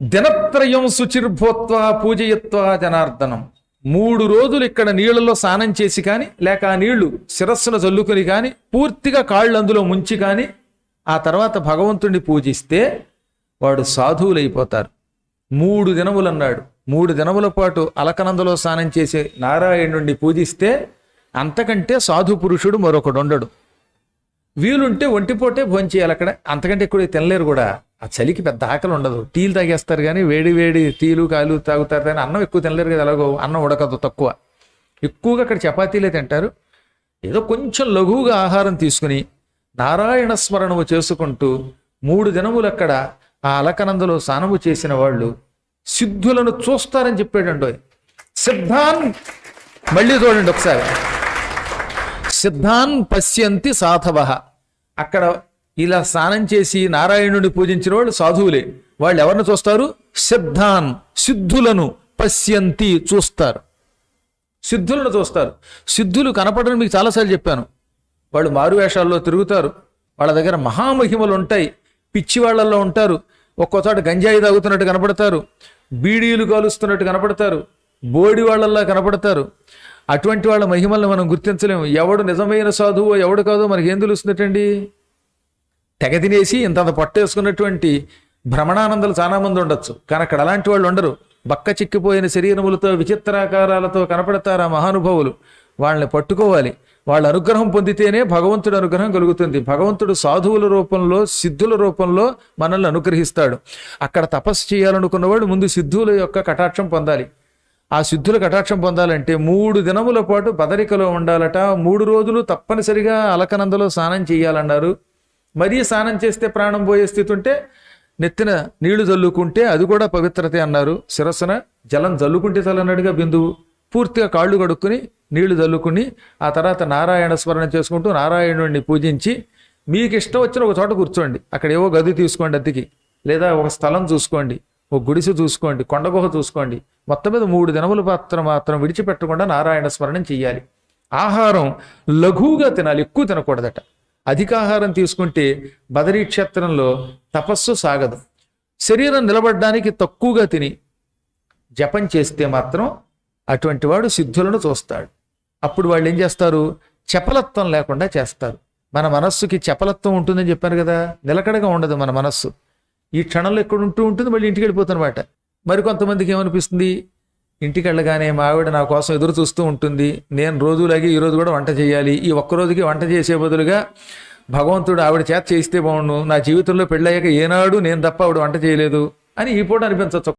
దినత్రయం శుచిర్భూత్వ పూజయత్వ జనార్దనం. మూడు రోజులు ఇక్కడ నీళ్ళలో స్నానం చేసి కానీ లేక ఆ నీళ్ళు శిరస్సును చల్లుకొని కానీ పూర్తిగా కాళ్ళు అందులో ముంచి కానీ ఆ తర్వాత భగవంతుణ్ణి పూజిస్తే వాడు సాధువులైపోతారు. మూడు దినములు అన్నాడు మూడు దినముల పాటు అలకనందలో స్నానం చేసే నారాయణుణ్ణి పూజిస్తే అంతకంటే సాధు పురుషుడు మరొకడు ఉండడు వీలుంటే ఒంటిపోటే భోంచేయాలి అక్కడ అంతకంటే ఎక్కువ తినలేరు కూడా. ఆ చలికి పెద్ద ఆకలి ఉండదు. టీలు తాగేస్తారు కానీ వేడి వేడి టీలు కాలు తాగుతారు కానీ అన్నం ఎక్కువ తినలేరు కదా ఎలాగో అన్నం ఉడకదు తక్కువ. ఎక్కువగా అక్కడ చపాతీలే తింటారు. ఏదో కొంచెం లఘువుగా ఆహారం తీసుకుని నారాయణ స్మరణము చేసుకుంటూ మూడు దినములు అక్కడ ఆ అలకనందలో స్నానము చేసిన వాళ్ళు సిద్ధులను చూస్తారని చెప్పాడండో సిద్ధాన్ మళ్ళీ చూడండి ఒకసారి. సిద్ధాన్ పశ్యంతి సాధవ. అక్కడ ఇలా స్నానం చేసి నారాయణుడిని పూజించిన వాళ్ళు సాధువులే. వాళ్ళు ఎవరిని చూస్తారు? సిద్ధాన్ సిద్ధులను పశ్యంతి చూస్తారు. సిద్ధులను చూస్తారు. సిద్ధులు కనపడని మీకు చాలాసార్లు చెప్పాను. వాళ్ళు మారువేషాల్లో తిరుగుతారు. వాళ్ళ దగ్గర మహామహిమలు ఉంటాయి. పిచ్చి వాళ్ళల్లో ఉంటారు. ఒక్కోసారి గంజాయి తాగుతున్నట్టు కనపడతారు. బీడీలు కాలుస్తున్నట్టు కనపడతారు. బోడి వాళ్ళల్లా కనపడతారు. అటువంటి వాళ్ళ మహిమల్ని మనం గుర్తించలేము. ఎవడు నిజమైన సాధువు ఎవడు కాదో మనకి ఏం తెలుస్తుందటండి? తెగ తినేసి ఇంతంత పట్టేసుకున్నటువంటి భ్రమణానందలు చాలా మంది ఉండొచ్చు. కానీ అక్కడ అలాంటి వాళ్ళు ఉండరు. బక్క చిక్కిపోయిన శరీరములతో విచిత్రాకారాలతో కనపడతారు ఆ మహానుభావులు. వాళ్ళని పట్టుకోవాలి. వాళ్ళ అనుగ్రహం పొందితేనే భగవంతుడు అనుగ్రహం కలుగుతుంది. భగవంతుడు సాధువుల రూపంలో సిద్ధుల రూపంలో మనల్ని అనుగ్రహిస్తాడు. అక్కడ తపస్సు చేయాలనుకున్నవాడు ముందు సిద్ధువుల యొక్క కటాక్షం పొందాలి. ఆ సిద్ధుల కటాక్షం పొందాలంటే మూడు దినముల పాటు బదరికలో ఉండాలట. మూడు రోజులు తప్పనిసరిగా అలకనందలో స్నానం చేయాలన్నారు. మరీ స్నానం చేస్తే ప్రాణం పోయే స్థితి ఉంటే నెత్తిన నీళ్ళు జల్లుకుంటే అది కూడా పవిత్రతే అన్నారు. శిరస్సున జలం జల్లుకుంటే చల్లన్నట్టుగా బిందువు పూర్తిగా కాళ్ళు కడుక్కుని నీళ్ళు చల్లుకుని ఆ తర్వాత నారాయణ స్మరణ చేసుకుంటూ నారాయణుడిని పూజించి మీకు ఇష్టం వచ్చిన ఒక చోట కూర్చోండి. అక్కడ ఏవో గది తీసుకోండి అద్దెకి లేదా ఒక స్థలం చూసుకోండి ఒక గుడిసె చూసుకోండి కొండగుహ చూసుకోండి. మొత్తం మీద మూడు దినముల పాత్ర మాత్రం విడిచిపెట్టకుండా నారాయణ స్మరణం చెయ్యాలి. ఆహారం లఘువుగా తినాలి ఎక్కువ తినకూడదట. అధిక ఆహారం తీసుకుంటే బదరీ క్షేత్రంలో తపస్సు సాగదు. శరీరం నిలబడడానికి తక్కువగా తిని జపం చేస్తే మాత్రం అటువంటి వాడు సిద్ధులను చూస్తాడు. అప్పుడు వాళ్ళు ఏం చేస్తారు? చపలత్వం లేకుండా చేస్తారు. మన మనస్సుకి చపలత్వం ఉంటుందని చెప్పాను కదా నిలకడగా ఉండదు మన మనస్సు. ఈ క్షణంలో ఎక్కడ ఉంటూ ఉంటుంది మళ్ళీ ఇంటికి వెళ్ళిపోతున్నమాట మరి కొంతమందికి ఏమనిపిస్తుంది? ఇంటికి వెళ్ళగానే మా ఆవిడ నా కోసం ఎదురు చూస్తూ ఉంటుంది. నేను రోజులాగే ఈరోజు కూడా వంట చేయాలి. ఈ ఒక్క రోజుకి వంట చేసే బదులుగా భగవంతుడు ఆవిడ చేత చేస్తే బాగుండు. నా జీవితంలో పెళ్ళయ్యాక ఏనాడు నేను తప్ప ఆవిడ వంట చేయలేదు అని ఈ పూట అనిపించవచ్చు.